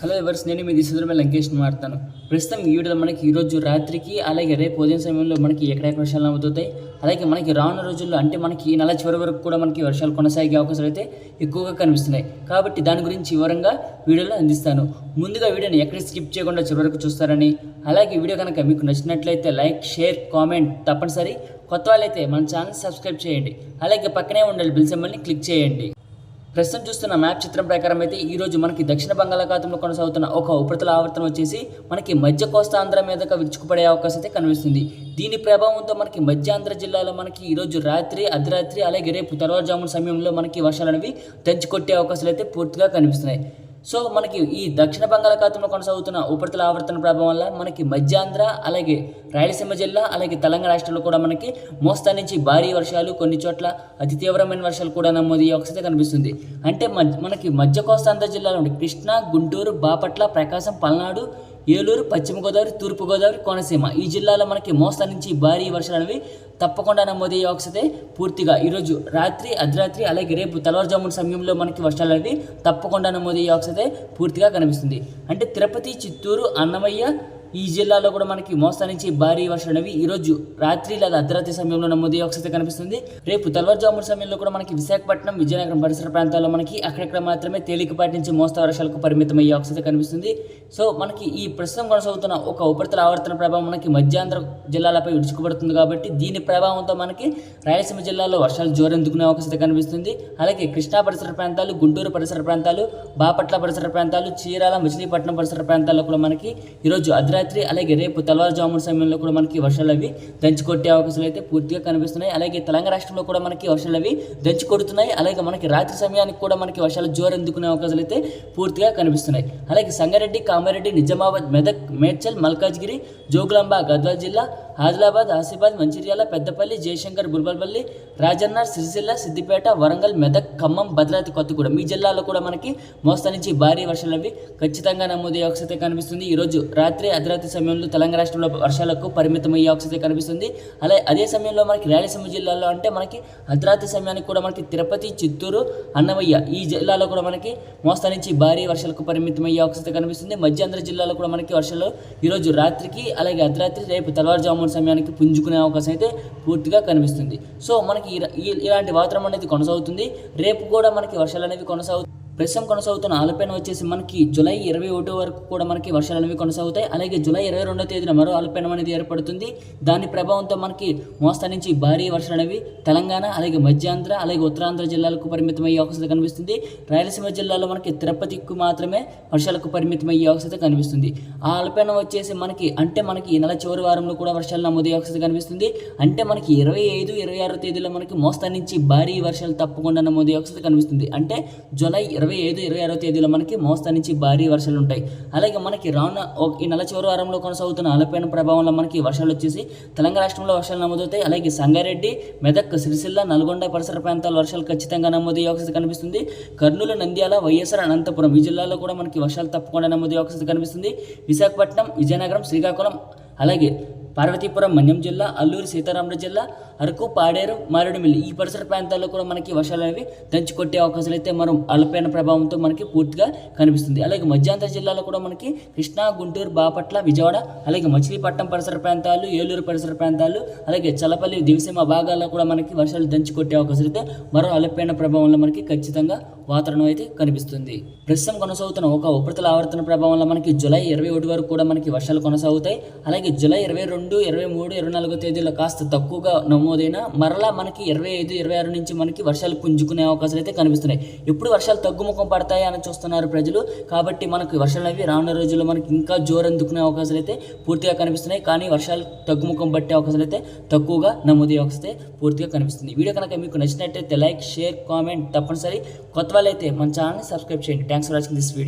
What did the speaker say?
Hello ఎవర్స్ నేను మీ దిశ లంకేష్ మాట్లాడతాను ప్రస్తుతం ఈ వీడియోలో మనకి ఈరోజు రాత్రికి అలాగే రేపు ఉదయం సమయంలో మనకి ఎక్కడెక్కడ వర్షాలు నమ్ముతాయి అలాగే మనకి రానున్న రోజుల్లో అంటే మనకి ఈ నెల చివరి వరకు కూడా మనకి వర్షాలు కొనసాగే అవకాశాలు అయితే ఎక్కువగా కనిపిస్తున్నాయి. కాబట్టి దాని గురించి వివరంగా వీడియోలో అందిస్తాను. ముందుగా వీడియోని ఎక్కడ స్కిప్ చేయకుండా చివరి వరకు చూస్తారని అలాగే వీడియో కనుక మీకు నచ్చినట్లయితే లైక్ షేర్ కామెంట్ తప్పనిసరి. కొత్త వాళ్ళైతే మన ఛానల్ సబ్స్క్రైబ్ చేయండి. అలాగే పక్కనే ఉండాలి బిల్ సింబల్ని క్లిక్ చేయండి. ప్రస్తుతం చూస్తున్న మ్యాప్ చిత్రం ప్రకారం అయితే ఈ రోజు మనకి దక్షిణ బంగాళాఖాతంలో కొనసాగుతున్న ఒక ఉపరితల ఆవర్తనం వచ్చేసి మనకి మధ్య కోస్తాంధ్ర మీదగా విరుచుకుపడే అవకాశం అయితే కనిపిస్తుంది. దీని ప్రభావంతో మనకి మధ్యాంధ్ర జిల్లాలో మనకి ఈరోజు రాత్రి అర్ధరాత్రి అలాగే రేపు తెల్లవారుజామున సమయంలో మనకి వర్షాలు అనేవి దంచి కొట్టే అవకాశాలు అయితే పూర్తిగా కనిపిస్తున్నాయి. సో మనకి ఈ దక్షిణ బంగాళాఖాతంలో కొనసాగుతున్న ఉపరితల ఆవర్తన ప్రభావం వల్ల మనకి మధ్యాంధ్ర అలాగే రాయలసీమ జిల్లా అలాగే తెలంగాణ రాష్ట్రంలో కూడా మనకి మోస్తా నుంచి భారీ వర్షాలు కొన్ని చోట్ల అతి తీవ్రమైన వర్షాలు కూడా నమోదు ఒకసారి కనిపిస్తుంది. అంటే మనకి మధ్య కోస్తాంధ్ర జిల్లాలో కృష్ణా గుంటూరు బాపట్ల ప్రకాశం పల్నాడు ఏలూరు పశ్చిమ గోదావరి తూర్పు గోదావరి కోనసీమ. ఈ జిల్లాలో మనకి మోస్తా నుంచి భారీ వర్షాలు అనేవి తప్పకుండా నమోదయ్యే అవకాశతే పూర్తిగా. ఈరోజు రాత్రి అర్ధరాత్రి అలాగే రేపు తెల్లవారుజామున సమయంలో మనకి వర్షాలు అనేవి తప్పకుండా నమోదయ్యే అవకాశతే పూర్తిగా కనిపిస్తుంది. అంటే తిరుపతి చిత్తూరు అన్నమయ్య ఈ జిల్లాలో కూడా మనకి మోస్తా నుంచి భారీ వర్షాలు అనేవి ఈరోజు రాత్రి లేదా అర్ధరాత్రి సమయంలో నమోదయ్యే అవకాశం కనిపిస్తుంది. రేపు తెల్లవారుజామున సమయంలో కూడా మనకి విశాఖపట్నం విజయనగరం పరిసర ప్రాంతాల్లో మనకి అక్కడక్కడ మాత్రమే తేలికపాటి నుంచి మోస్తా వర్షాలకు పరిమితం అయ్యే అవకాశం కనిపిస్తుంది. సో మనకి ఈ ప్రస్తుతం కొనసాగుతున్న ఒక ఉపరితల ఆవర్తన ప్రభావం మనకి మధ్యాంధ్ర జిల్లాలపై విడుచుకుపడుతుంది కాబట్టి దీని ప్రభావంతో మనకి రాయలసీమ జిల్లాలో వర్షాలు జోరెందుకునే అవకాశం కనిపిస్తుంది. అలాగే కృష్ణా పరిసర ప్రాంతాలు గుంటూరు పరిసర ప్రాంతాలు బాపట్ల పరిసర ప్రాంతాలు చీరాల మచిలీపట్నం పరిసర ప్రాంతాల్లో కూడా మనకి ఈరోజు అర్ధరాత్రి అలాగే రేపు తెల్లవారుజామున సమయంలో కూడా మనకి వర్షాలు అవి దంచి కొట్టే అవకాశాలు అయితే పూర్తిగా కనిపిస్తున్నాయి. అలాగే తెలంగాణ రాష్ట్రంలో కూడా మనకి వర్షాలు అవి దంచి కొడుతున్నాయి. అలాగే మనకి రాత్రి సమయానికి కూడా మనకి వర్షాలు జోరెందుకునే అవకాశాలు అయితే పూర్తిగా కనిపిస్తున్నాయి. అలాగే సంగారెడ్డి కామారెడ్డి నిజామాబాద్ మెదక్ మేడ్చల్ మల్కాజ్గిరి జోగులాంబ గద్వాల్ జిల్లా ఆదిలాబాద్ ఆసిఫాబాద్ మంచిర్యాల పెద్దపల్లి జయశంకర్ బుల్బల్పల్లి రాజన్న సిరిసిల్ల సిద్దిపేట వరంగల్ మెదక్ ఖమ్మం భద్రాద్రి కొత్తగూడెం మీ జిల్లాలో కూడా మనకి మోస్తా నుంచి భారీ వర్షాలు అవి ఖచ్చితంగా నమోదయ్యే అవకాశం కనిపిస్తుంది. ఈ రోజు రాత్రి అర్ధరాత్రి సమయంలో తెలంగాణ రాష్ట్రంలో వర్షాలకు పరిమితమయ్యే అవకాశం కనిపిస్తుంది. అలాగే అదే సమయంలో మనకి రాయలసీమ జిల్లాలో అంటే మనకి అర్ధరాత్రి సమయానికి కూడా మనకి తిరుపతి చిత్తూరు అన్నమయ్య ఈ జిల్లాలో కూడా మనకి మోస్తా నుంచి భారీ వర్షాలకు పరిమితమయ్యే అవకాశం కనిపిస్తుంది. మధ్యాంధ్ర జిల్లాలో కూడా మనకి వర్షాలు ఈరోజు రాత్రికి అలాగే అర్ధరాత్రి రేపు తెల్లవారుజామున సమయానికి పుంజుకునే అవకాశం అయితే పూర్తిగా కనిపిస్తుంది. సో మనకి ఇలాంటి వాతావరణం అనేది కొనసాగుతుంది. రేపు కూడా మనకి వర్షాలు అనేవి కొనసాగు ప్రస్తుతం కొనసాగుతున్న ఆలపైన వచ్చేసి మనకి జూలై ఇరవై ఒకటో వరకు కూడా మనకి వర్షాలు అనేవి కొనసాగుతాయి. అలాగే జూలై ఇరవై రెండో తేదీన మరో ఆలపైన అనేది ఏర్పడుతుంది. దాని ప్రభావంతో మనకి మోస్తా నుంచి భారీ వర్షాలు అనేవి తెలంగాణ అలాగే మధ్యాంధ్ర అలాగే ఉత్తరాంధ్ర జిల్లాలకు పరిమితమయ్యే అవకాశం కనిపిస్తుంది. రాయలసీమ జిల్లాలో మనకి తిరుపతికి మాత్రమే వర్షాలకు పరిమితం అయ్యే అవకాశం కనిపిస్తుంది. ఆ ఆలపైన వచ్చేసి మనకి అంటే మనకి ఈ నెల చివరి వారంలో కూడా వర్షాలు నమోదయ్యే అవకాశం కనిపిస్తుంది. అంటే మనకి ఇరవై ఐదు ఇరవై ఆరో తేదీలో మనకి మోస్తా నుంచి భారీ వర్షాలు తప్పకుండా నమోదయ్యే అవకాశం కనిపిస్తుంది. అంటే జూలై ఇరవై ఇరవై ఐదు ఇరవై ఆరో తేదీలో మనకి మోస్తా నుంచి భారీ వర్షాలు ఉంటాయి. అలాగే మనకి రానున్న ఒక- ఈ నెల చివరి వారంలో కొనసాగుతున్న అలపైన ప్రభావంలో మనకి వర్షాలు వచ్చేసి తెలంగాణ రాష్ట్రంలో వర్షాలు నమోదవుతాయి. అలాగే సంగారెడ్డి మెదక్ సిరిసిల్ల నల్గొండ పరిసర ప్రాంతాల వర్షాలు ఖచ్చితంగా నమోదయ్యే అవకాశం కనిపిస్తుంది. కర్నూలు నంద్యాల వైఎస్ఆర్ అనంతపురం ఈ జిల్లాలో కూడా మనకి వర్షాలు తప్పకుండా నమోదయ్యే అవకాశం కనిపిస్తుంది. విశాఖపట్నం విజయనగరం శ్రీకాకుళం అలాగే పార్వతీపురం మన్యం జిల్లా అల్లూరు సీతారామరాజు జిల్లా అరకు పాడేరు మారేడుమిల్లి ఈ పరిసర ప్రాంతాల్లో కూడా మనకి వర్షాలు అనేవి దంచి కొట్టే అవకాశాలు అయితే మనం అల్పైన ప్రభావంతో మనకి పూర్తిగా కనిపిస్తుంది. అలాగే మధ్యాంధ్ర జిల్లాలో కూడా మనకి కృష్ణా గుంటూరు బాపట్ల విజయవాడ అలాగే మచిలీపట్నం పరిసర ప్రాంతాలు ఏలూరు పరిసర ప్రాంతాలు అలాగే చలపల్లి దివిసీమ భాగాల్లో కూడా మనకి వర్షాలు దంచి కొట్టే అవకాశాలు అయితే మరో అల్పైన ప్రభావంలో మనకి ఖచ్చితంగా వాతావరణం అయితే కనిపిస్తుంది. ప్రస్తుతం కొనసాగుతున్న ఒక ఉపరితల ఆవర్తన ప్రభావంలో మనకి జూలై ఇరవై ఒకటి వరకు కూడా మనకి వర్షాలు కొనసాగుతాయి. అలాగే జూలై ఇరవై రెండు ఇరవై మూడు ఇరవై నాలుగో తేదీలో కాస్త తక్కువగా నమోదైన మరలా మనకి ఇరవై ఐదు ఇరవై ఆరు నుంచి మనకి వర్షాలు పుంజుకునే అవకాశాలు అయితే కనిపిస్తున్నాయి. ఎప్పుడు వర్షాలు తగ్గుముఖం పడతాయి అని చూస్తున్నారు ప్రజలు. కాబట్టి మనకి వర్షాలు అవి రానున్న రోజుల్లో మనకి ఇంకా జోరందుకునే అవకాశాలు అయితే పూర్తిగా కనిపిస్తున్నాయి. కానీ వర్షాలు తగ్గుముఖం పట్టే అవకాశాలు అయితే తక్కువగా నమోదయ్యే అవకాశం పూర్తిగా కనిపిస్తుంది వీడియో కనుక మీకు నచ్చినట్టయితే లైక్ షేర్ కామెంట్ తప్పనిసరి. కొత్త వాళ్ళైతే మన ఛానల్ని సబ్స్క్రైబ్ చేయండి. Thanks for watching this video